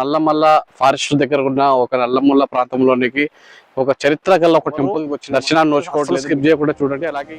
Nallamala forest దగ్గర ఉన్న ఒక నల్లమల్ల ప్రాంతంలోనికి ఒక చరిత్ర గల ఒక టెంపుల్ వచ్చి దర్శనాన్ని నోచుకోవట్లేదు స్కిప్ చేయకుండా చూడండి. అలాగే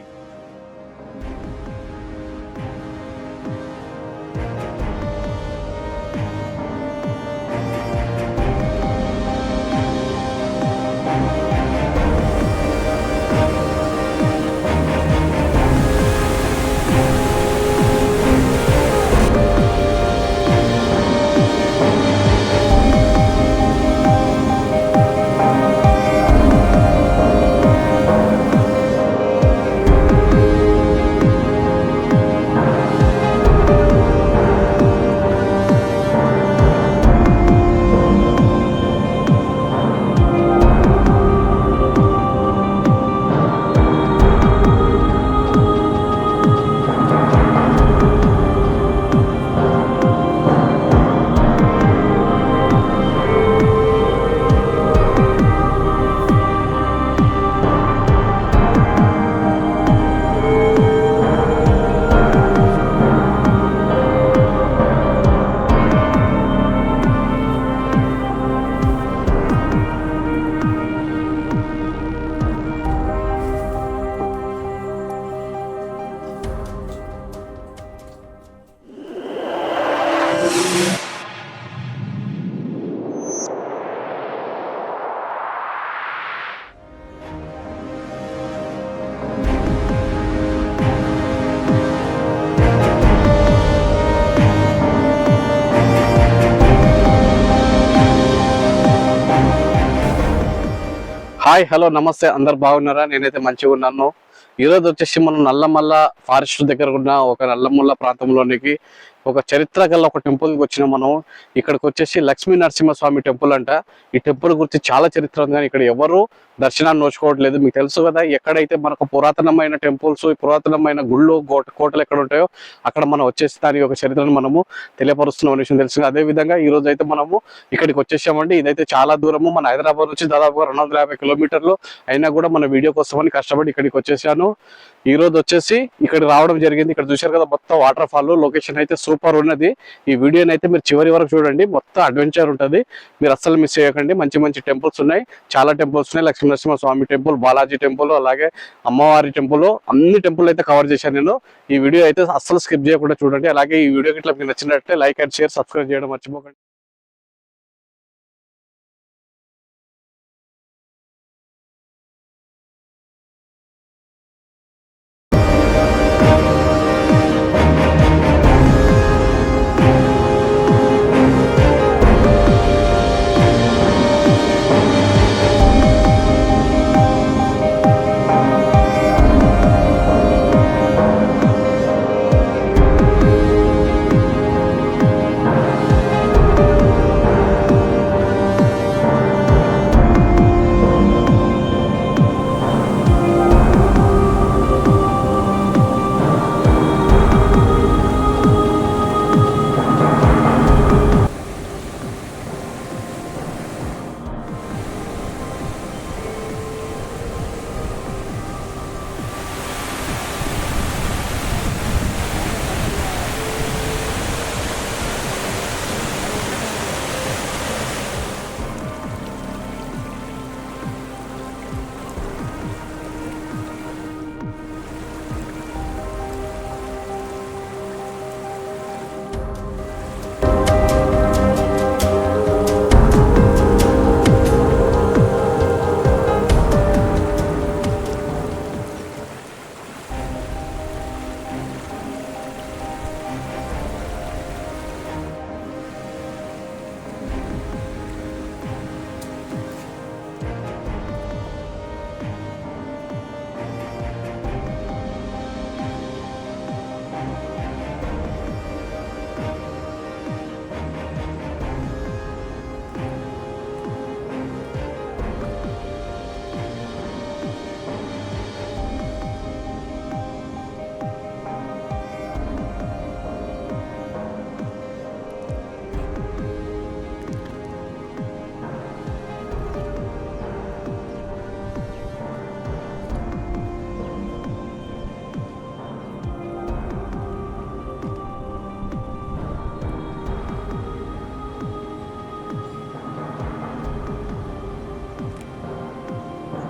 హాయ్ హలో నమస్తే. అందరు బాగున్నారా? నేనైతే మంచిగా ఉన్నాను. ఈ రోజు వచ్చేసి మనం నల్లమల్ల ఫారెస్ట్ దగ్గర ఉన్న ఒక నల్లమల్ల ప్రాంతంలోనికి ఒక చరిత్ర గల ఒక టెంపుల్కి వచ్చిన మనం ఇక్కడికి వచ్చేసి లక్ష్మీ నరసింహస్వామి టెంపుల్ అంట. ఈ టెంపుల్ గురించి చాలా చరిత్ర ఉంది కానీ ఇక్కడ ఎవరు దర్శనాన్ని నోచుకోవట్లేదు. మీకు తెలుసు కదా ఎక్కడైతే మనకు పురాతనమైన టెంపుల్స్ పురాతనమైన గుళ్ళు కోట కోటలు ఎక్కడ ఉంటాయో అక్కడ మనం వచ్చేసి దాని యొక్క చరిత్రను మనము తెలియపరుస్తున్నాం అనే విషయం తెలుసు. అదే విధంగా ఈ రోజు అయితే మనము ఇక్కడికి వచ్చేసామండి. ఇదైతే చాలా దూరము. మన హైదరాబాద్ నుంచి దాదాపుగా రెండు వందల యాభై కిలోమీటర్లు. అయినా కూడా మన వీడియో కోసమని కష్టపడి ఇక్కడికి వచ్చేసాను. ఈ రోజు వచ్చేసి ఇక్కడ రావడం జరిగింది. ఇక్కడ చూశారు కదా మొత్తం వాటర్ ఫాల్ లొకేషన్ అయితే సూపర్ ఉన్నది. ఈ వీడియోని అయితే మీరు చివరి వరకు చూడండి. మొత్తం అడ్వెంచర్ ఉంటుంది. మీరు అస్సలు మిస్ చేయకండి. మంచి మంచి టెంపుల్స్ ఉన్నాయి. చాలా టెంపుల్స్ ఉన్నాయి. లక్ష్మీనరసింహ స్వామి టెంపుల్ బాలాజీ టెంపుల్ అలాగే అమ్మవారి టెంపుల్ అన్ని టెంపుల్ అయితే కవర్ చేశాను నేను. ఈ వీడియో అయితే అస్సలు స్కిప్ చేయకుండా చూడండి. అలాగే ఈ వీడియో ఇట్లా మీకు నచ్చినట్లయితే లైక్ అండ్ షేర్ సబ్స్క్రైబ్ చేయడం మర్చిపోకండి.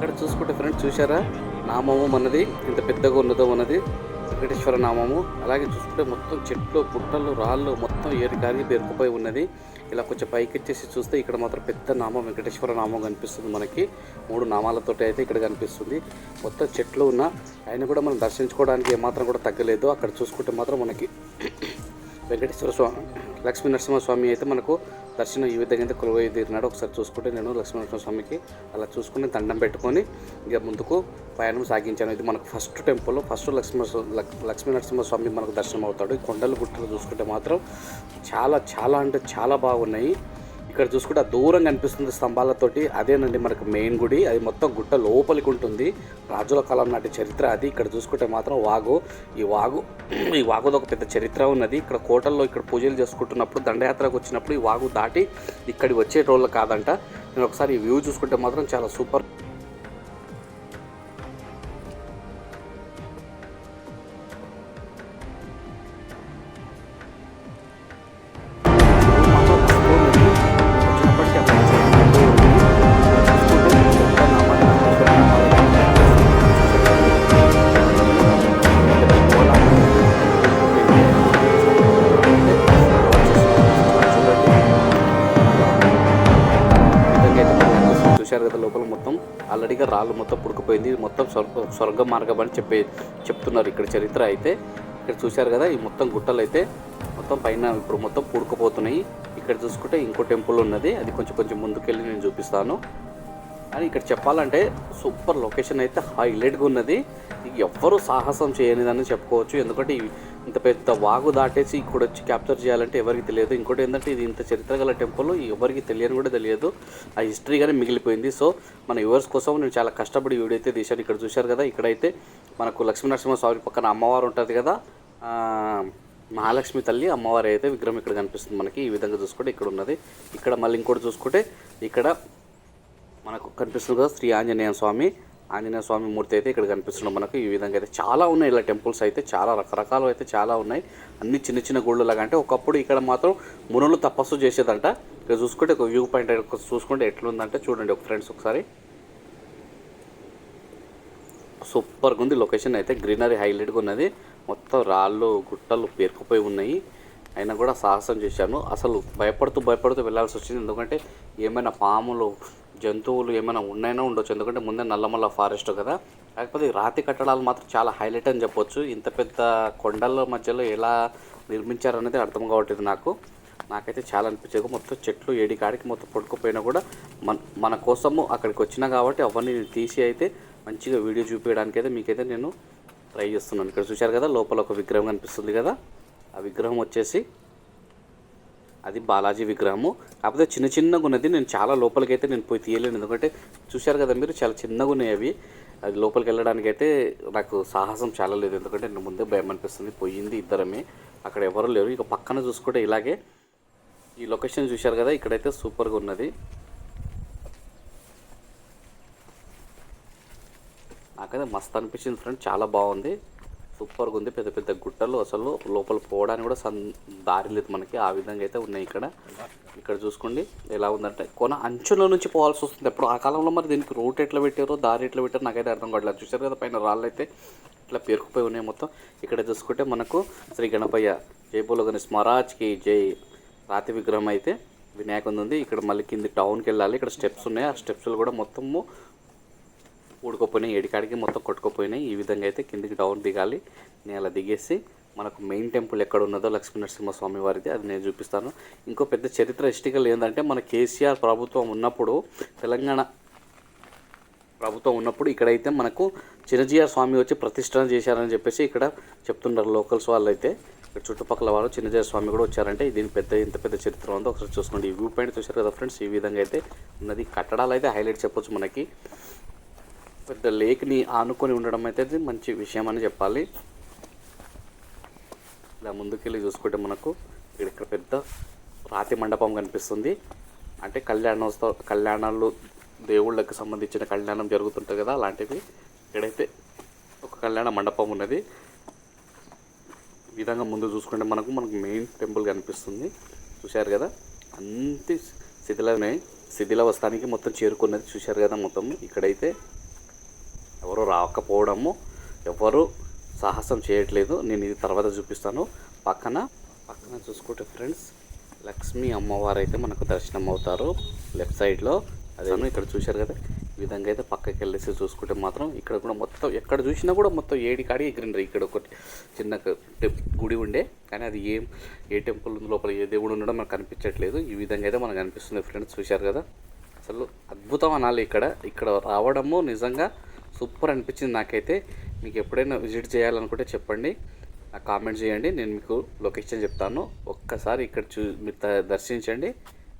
ఇక్కడ చూసుకుంటే ఫ్రెండ్స్ చూసారా నామము మనది ఇంత పెద్దగా ఉన్నదో మనది వెంకటేశ్వర నామము. అలాగే చూసుకుంటే మొత్తం చెట్లు పుట్టలు రాళ్ళు మొత్తం ఏరి కారి పేరుకుపోయి ఉన్నది. ఇలా కొంచెం పైకి వచ్చేసి చూస్తే ఇక్కడ మాత్రం పెద్ద నామం వెంకటేశ్వర నామం కనిపిస్తుంది మనకి. మూడు నామాలతోటి అయితే ఇక్కడ కనిపిస్తుంది. మొత్తం చెట్లు ఉన్న ఆయన కూడా మనం దర్శించుకోవడానికి ఏమాత్రం కూడా తగ్గలేదు. అక్కడ చూసుకుంటే మాత్రం మనకి వెంకటేశ్వర స్వామి లక్ష్మీ నరసింహస్వామి అయితే మనకు దర్శనం ఈ విధంగా అయితే కొలువై తీరినాడు. ఒకసారి చూసుకుంటే నేను లక్ష్మీ నరసింహస్వామికి అలా చూసుకుని దండం పెట్టుకొని ఇక ముందుకు ప్రయాణం సాగించాను. ఇది మనకు first temple first Lakshmi Lakshmi Narasimhaswamy మనకు దర్శనం అవుతాడు ఈ కొండలు గుట్టలు చూసుకుంటే మాత్రం చాలా చాలా అంటే చాలా బాగున్నాయి. ఇక్కడ చూసుకుంటే ఆ దూరం కనిపిస్తుంది స్తంభాలతోటి. అదేనండి మనకు మెయిన్ గుడి. అది మొత్తం గుట్ట లోపలికి ఉంటుంది. రాజుల కాలం నాటి చరిత్ర అది. ఇక్కడ చూసుకుంటే మాత్రం వాగు. ఈ వాగు ఈ వాగుది ఒక పెద్ద చరిత్ర ఉన్నది. ఇక్కడ కోటల్లో ఇక్కడ పూజలు చేసుకుంటున్నప్పుడు దండయాత్రకు వచ్చినప్పుడు ఈ వాగు దాటి ఇక్కడికి వచ్చే రోజులు కాదంట. నేను ఒకసారి ఈ వ్యూ చూసుకుంటే మాత్రం చాలా సూపర్ కాళ్ళు మొత్తం పుడుకుపోయింది. మొత్తం స్వర్గ స్వర్గ మార్గం అని చెప్పే చెప్తున్నారు ఇక్కడ చరిత్ర అయితే. ఇక్కడ చూశారు కదా ఈ మొత్తం గుట్టలు అయితే మొత్తం పైన ఇప్పుడు మొత్తం పుడుకుపోతున్నాయి. ఇక్కడ చూసుకుంటే ఇంకో టెంపుల్ ఉన్నది. అది కొంచెం కొంచెం ముందుకెళ్ళి నేను చూపిస్తాను. అని ఇక్కడ చెప్పాలంటే సూపర్ లొకేషన్ అయితే హైలైట్గా ఉన్నది. ఎవ్వరూ సాహసం చేయనిదని చెప్పుకోవచ్చు. ఎందుకంటే ఈ- ఇంత పెద్ద వాగు దాటేసి ఇక్కడ వచ్చి క్యాప్చర్ చేయాలంటే ఎవరికి తెలియదు. ఇంకోటి ఏంటంటే ఇది ఇంత చరిత్ర గల టెంపుల్ ఎవరికి తెలియని కూడా తెలియదు. ఆ హిస్టరీగానే మిగిలిపోయింది. సో మన వ్యూవర్స్ కోసం నేను చాలా కష్టపడి వీడియో అయితే తీశాను. ఇక్కడ చూశారు కదా ఇక్కడైతే మనకు లక్ష్మీనరసింహ స్వామి పక్కన అమ్మవారు ఉంటుంది కదా మహాలక్ష్మి తల్లి అమ్మవారి అయితే విగ్రహం ఇక్కడ కనిపిస్తుంది మనకి. ఈ విధంగా చూసుకుంటే ఇక్కడ ఉన్నది. ఇక్కడ మళ్ళీ ఇంకోటి చూసుకుంటే ఇక్కడ మనకు కనిపిస్తుంది కదా శ్రీ ఆంజనేయ స్వామి. ఆంజనేయ స్వామి మూర్తి అయితే ఇక్కడ కనిపిస్తుంది మనకు ఈ విధంగా అయితే చాలా ఉన్నాయి. ఇలా టెంపుల్స్ అయితే చాలా రకరకాలు అయితే చాలా ఉన్నాయి. అన్ని చిన్న చిన్న గుళ్ళు లాగా అంటే ఒకప్పుడు ఇక్కడ మాత్రం మునులు తపస్సు చేసేదంట. ఇక్కడ చూసుకుంటే ఒక వ్యూ పాయింట్ చూసుకుంటే ఎట్లుందంటే చూడండి ఒక ఫ్రెండ్స్ ఒకసారి. సూపర్గా ఉంది. లొకేషన్ అయితే గ్రీనరీ హైలైట్గా ఉన్నది. మొత్తం రాళ్ళు గుట్టలు పేరుకుపోయి ఉన్నాయి. అయినా కూడా సాహసం చేశాను. అసలు భయపడుతూ భయపడుతూ వెళ్ళాల్సి వచ్చింది. ఎందుకంటే ఏమైనా పాములు జంతువులు ఏమైనా ఉన్నాయినా ఉండొచ్చు. ఎందుకంటే ముందే నల్లమల్ల ఫారెస్ట్ కదా. కాకపోతే రాతి కట్టడాలు మాత్రం చాలా హైలైట్ అని చెప్పొచ్చు. ఇంత పెద్ద కొండల మధ్యలో ఎలా నిర్మించారనేది అర్థం కావట్లేదు నాకు. నాకైతే చాలా అనిపించేది. మొత్తం చెట్లు ఏడి కాడికి మొత్తం పడుకుపోయినా కూడా మన మన కోసము అక్కడికి వచ్చినా కాబట్టి అవన్నీ నేను తీసి అయితే మంచిగా వీడియో చూపించడానికి అయితే మీకైతే నేను ట్రై చేస్తున్నాను. ఇక్కడ చూశారు కదా లోపల ఒక విగ్రహం కనిపిస్తుంది కదా. ఆ విగ్రహం వచ్చేసి అది బాలాజీ విగ్రహము. కాకపోతే చిన్న చిన్నగా ఉన్నది నేను చాలా లోపలికి అయితే నేను పోయి తీయలేను. ఎందుకంటే చూశారు కదా మీరు చాలా చిన్నగా ఉన్నాయి అవి. అది లోపలికి వెళ్ళడానికి అయితే నాకు సాహసం చాలా లేదు. ఎందుకంటే నేను ముందే భయం అనిపిస్తుంది. పోయింది ఇద్దరమే. అక్కడ ఎవరు లేరు. ఇక పక్కన చూసుకుంటే ఇలాగే ఈ లొకేషన్ చూశారు కదా ఇక్కడైతే సూపర్గా ఉన్నది. నాకైతే మస్తు అనిపించింది ఫ్రెండ్. చాలా బాగుంది. సూపర్గా ఉంది. పెద్ద పెద్ద గుట్టలు అసలు లోపల పోవడానికి కూడా సన్ దారి లేదు మనకి. ఆ విధంగా అయితే ఉన్నాయి ఇక్కడ. ఇక్కడ చూసుకోండి ఎలా ఉందంటే కొన అంచుల నుంచి పోవాల్సి వస్తుంది. ఎప్పుడు ఆ కాలంలో మరి దీనికి రూట్ ఎట్లా పెట్టారో దారి ఎట్లా పెట్టారో నాకైతే అర్థం కావట్లేదు. చూశారు కదా పైన రాళ్ళు అయితే ఇట్లా పేరుకుపోయి ఉన్నాయి మొత్తం. ఇక్కడ చూసుకుంటే మనకు శ్రీ గణపయ్య జై బోలో గణేష్ మహారాజ్కి జై. రాతి విగ్రహం అయితే వినాయకుంది ఉంది. ఇక్కడ మళ్ళీ కింది టౌన్కి వెళ్ళాలి. ఇక్కడ స్టెప్స్ ఉన్నాయి. ఆ స్టెప్స్లో కూడా మొత్తము ఊడుకోపోయినాయి ఏడికాడికి మొత్తం కొట్టుకుపోయినాయి. ఈ విధంగా అయితే కిందికి డౌన్ దిగాలి. నేను అలా దిగేసి మనకు మెయిన్ టెంపుల్ ఎక్కడ ఉన్నదో లక్ష్మీ నరసింహస్వామి వారిది అది నేను చూపిస్తాను. ఇంకో పెద్ద చరిత్ర హిస్టికల్ ఏంటంటే మన కేసీఆర్ ప్రభుత్వం ఉన్నప్పుడు తెలంగాణ ప్రభుత్వం ఉన్నప్పుడు ఇక్కడైతే మనకు చిన్నజీఆర్ స్వామి వచ్చి ప్రతిష్టన చేశారని చెప్పేసి ఇక్కడ చెప్తున్నారు లోకల్స్ వాళ్ళు అయితే ఇక్కడ చుట్టుపక్కల వాళ్ళు చిన్నజీఆర్ స్వామి కూడా వచ్చారంటే దీని పెద్ద ఇంత పెద్ద చరిత్ర ఉందో ఒకసారి చూసుకోండి. ఈ వ్యూ పాయింట్ చూశారు కదా ఫ్రెండ్స్ ఈ విధంగా అయితే ఉన్నది. కట్టడాలు అయితే హైలైట్ చెప్పొచ్చు మనకి. పెద్ద లేక్ని ఆనుకొని ఉండడం అయితే మంచి విషయం అని చెప్పాలి. ఇలా ముందుకెళ్ళి చూసుకుంటే మనకు ఇక్కడ ఇక్కడ పెద్ద రాతి మండపం కనిపిస్తుంది. అంటే కళ్యాణోత్సవ కళ్యాణాలు దేవుళ్ళకి సంబంధించిన కళ్యాణం జరుగుతుంటుంది కదా అలాంటివి. ఇక్కడైతే ఒక కళ్యాణ మండపం ఉన్నది. ఈ విధంగా ముందు చూసుకుంటే మనకు మనకు మెయిన్ టెంపుల్ కనిపిస్తుంది. చూశారు కదా? అంతే శిథిలమే శిథిల వస్తానికి మొత్తం చేరుకున్నది. చూశారు కదా మొత్తం? ఇక్కడైతే ఎవరు రాకపోవడము ఎవరు సాహసం చేయట్లేదు. నేను ఇది తర్వాత చూపిస్తాను. పక్కన పక్కన చూసుకుంటే ఫ్రెండ్స్ లక్ష్మీ అమ్మవారు అయితే మనకు దర్శనం అవుతారు. లెఫ్ట్ సైడ్లో అదే. ఇక్కడ చూశారు కదా? ఈ విధంగా అయితే పక్కకి వెళ్ళేసి చూసుకుంటే మాత్రం ఇక్కడ కూడా మొత్తం ఎక్కడ చూసినా కూడా మొత్తం ఏడి కాడి ఎగిరిండ్రు. ఇక్కడ ఒకటి చిన్న గుడి ఉండే కానీ అది ఏం ఏ టెంపుల్ ఉంది లోపల ఏ దేవుడు ఉండడం మనకు కనిపించట్లేదు. ఈ విధంగా అయితే మనకు కనిపిస్తుంది ఫ్రెండ్స్ చూశారు కదా? అసలు అద్భుతం అనాలి ఇక్కడ. ఇక్కడ రావడము నిజంగా సూపర్ అనిపించింది నాకైతే. మీకు ఎప్పుడైనా విజిట్ చేయాలనుకుంటే చెప్పండి. నాకు కామెంట్ చేయండి. నేను మీకు లొకేషన్ చెప్తాను. ఒక్కసారి ఇక్కడ చూ మీరు దర్శించండి.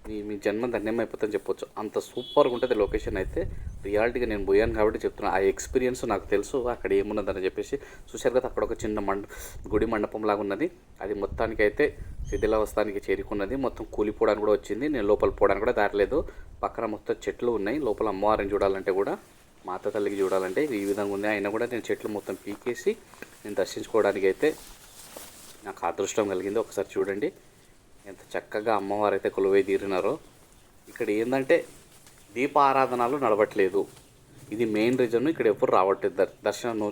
మీ మీ జన్మ ధన్యమైపోతుందని చెప్పొచ్చు. అంత సూపర్గా ఉంటుంది లొకేషన్ అయితే. రియాలిటీగా నేను పోయాను కాబట్టి చెప్తున్నాను ఆ ఎక్స్పీరియన్స్ నాకు తెలుసు. అక్కడ ఏమున్నదని చెప్పేసి. చూశారు కదా అక్కడ ఒక చిన్న మండ గుడి మండపం లాగా ఉన్నది. అది మొత్తానికి అయితే శిథిలావస్థానికి చేరుకున్నది. మొత్తం కూలిపోవడానికి కూడా వచ్చింది. నేను లోపల పోవడానికి కూడా దారలేదు. పక్కన మొత్తం చెట్లు ఉన్నాయి. లోపల అమ్మవారిని చూడాలంటే కూడా. మాత తల్లికి చూడాలంటే ఈ విధంగా ఉంది. అయినా కూడా నేను చెట్లు మొత్తం పీకేసి నేను దర్శించుకోవడానికి అయితే నాకు అదృష్టం కలిగింది. ఒకసారి చూడండి. ఎంత చక్కగా అమ్మవారు అయితే కొలువై తీరినారో. ఇక్కడ ఏంటంటే దీపారాధనలు నడవట్లేదు. ఇది మెయిన్ రీజన్. ఇక్కడ ఎప్పుడు రావట్లేదు. దర్శనం నో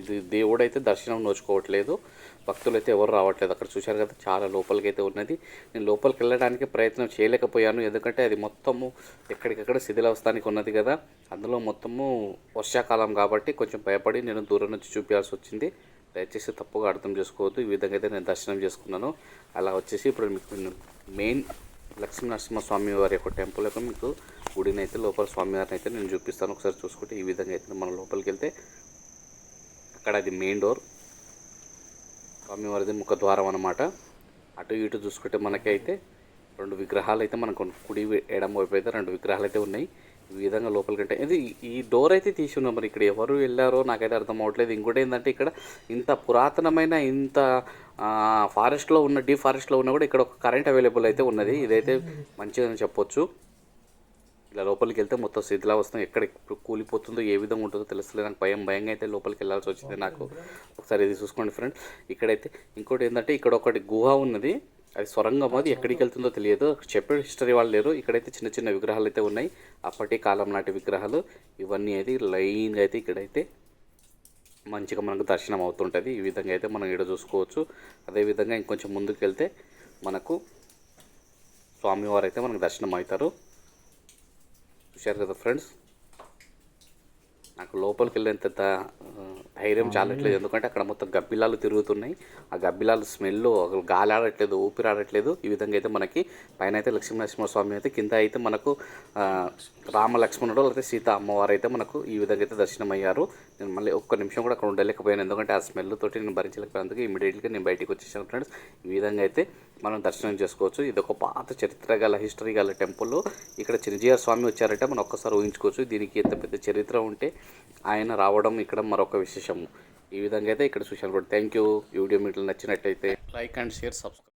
ఇది దేవుడైతే దర్శనం నోచుకోవట్లేదు. భక్తులు అయితే ఎవరు రావట్లేదు. అక్కడ చూశారు కదా చాలా లోపలికి అయితే ఉన్నది. నేను లోపలికి వెళ్ళడానికి ప్రయత్నం చేయలేకపోయాను. ఎందుకంటే అది మొత్తము ఎక్కడికక్కడ శిథిలావస్థానికి ఉన్నది కదా. అందులో మొత్తము వర్షాకాలం కాబట్టి కొంచెం భయపడి నేను దూరం నుంచి చూపించాల్సి వచ్చింది. దయచేసి తప్పుగా అర్థం చేసుకోవద్దు. ఈ విధంగా అయితే నేను దర్శనం చేసుకున్నాను. అలా వచ్చేసి ఇప్పుడు మీకు మెయిన్ లక్ష్మీ నరసింహస్వామి వారి యొక్క టెంపుల్ యొక్క మీకు గుడిని అయితే లోపల స్వామివారిని అయితే నేను చూపిస్తాను. ఒకసారి చూసుకుంటే ఈ విధంగా అయితే మనం లోపలికి వెళ్తే అక్కడ అది మెయిన్ డోర్. స్వామివారిది ముఖద్వారం అనమాట అటు ఇటు చూసుకుంటే మనకైతే రెండు విగ్రహాలు అయితే మనకు కుడి ఎడమ వైపు అయితే రెండు విగ్రహాలు అయితే ఉన్నాయి. ఈ విధంగా లోపలికి అంటే ఇది ఈ డోర్ అయితే తీసి ఉన్నాం మరి. ఇక్కడ ఎవరు వెళ్ళారో నాకైతే అర్థం అవ్వట్లేదు ఇంకోటి ఏంటంటే ఇక్కడ ఇంత పురాతనమైన ఇంత ఫారెస్ట్లో ఉన్న డీ ఫారెస్ట్లో ఉన్న కూడా ఇక్కడ ఒక కరెంట్ అవైలబుల్ అయితే ఉన్నది. ఇదైతే మంచిదని చెప్పొచ్చు. ఇలా లోపలికి వెళ్తే మొత్తం శిథిలావస్థం ఎక్కడ కూలిపోతుందో ఏ విధంగా ఉంటుందో తెలుస్తలేదు. నాకు భయం భయంగా అయితే లోపలికి వెళ్ళాల్సి వచ్చింది. నాకు ఒకసారి ఇది చూసుకోండి ఫ్రెండ్ ఇక్కడైతే ఇంకోటి ఏంటంటే ఇక్కడ ఒకటి గుహ ఉన్నది. అది సొరంగం అది ఎక్కడికి వెళ్తుందో తెలియదు. చెప్పే హిస్టరీ వాళ్ళు లేరు. ఇక్కడైతే చిన్న చిన్న విగ్రహాలు అయితే ఉన్నాయి. అప్పటి కాలం నాటి విగ్రహాలు. ఇవన్నీ అయితే లైన్గా అయితే ఇక్కడైతే మంచిగా మనకు దర్శనం అవుతుంటుంది. ఈ విధంగా అయితే మనం ఇక్కడ చూసుకోవచ్చు. అదేవిధంగా ఇంకొంచెం ముందుకు వెళ్తే మనకు స్వామివారు అయితే మనకు దర్శనం అవుతారు. చూశారు కదా ఫ్రెండ్స్ నాకు లోపలికి వెళ్ళేంత ధైర్యం చాలట్లేదు. ఎందుకంటే అక్కడ మొత్తం గబ్బిలాలు తిరుగుతున్నాయి. ఆ గబ్బిలాలు స్మెల్ గాలి ఆడట్లేదు ఊపిరి ఆడట్లేదు ఈ విధంగా అయితే మనకి పైన అయితే లక్ష్మీనరసింహస్వామి అయితే కింద అయితే మనకు రామ లక్ష్మణుడు లేకపోతే సీత అమ్మవారు అయితే మనకు ఈ విధంగా అయితే దర్శనం అయ్యారు నేను మళ్ళీ ఒక్క నిమిషం కూడా అక్కడ ఉండలేకపోయాను. ఎందుకంటే ఆ స్మెల్ తోటి నేను భరించలేకపోయినందుకు ఇమీడియట్గా నేను బయటికి వచ్చేసాను ఫ్రెండ్స్ ఈ విధంగా అయితే మనం దర్శనం చేసుకోవచ్చు. ఇది ఒక పాత చరిత్ర గల హిస్టరీ గల టెంపుల్. ఇక్కడ చిరంజీవి స్వామి వచ్చారంటే మనం ఒక్కసారి ఊహించుకోవచ్చు. దీనికి ఎంత పెద్ద చరిత్ర ఉంటే ఆయన రావడం ఇక్కడ మరొక విశేషము. ఈ విధంగా అయితే ఇక్కడ చూశాను థ్యాంక్ యూ వీడియో మీకు నచ్చినట్టయితే లైక్ అండ్ షేర్ సబ్స్క్రైబ్.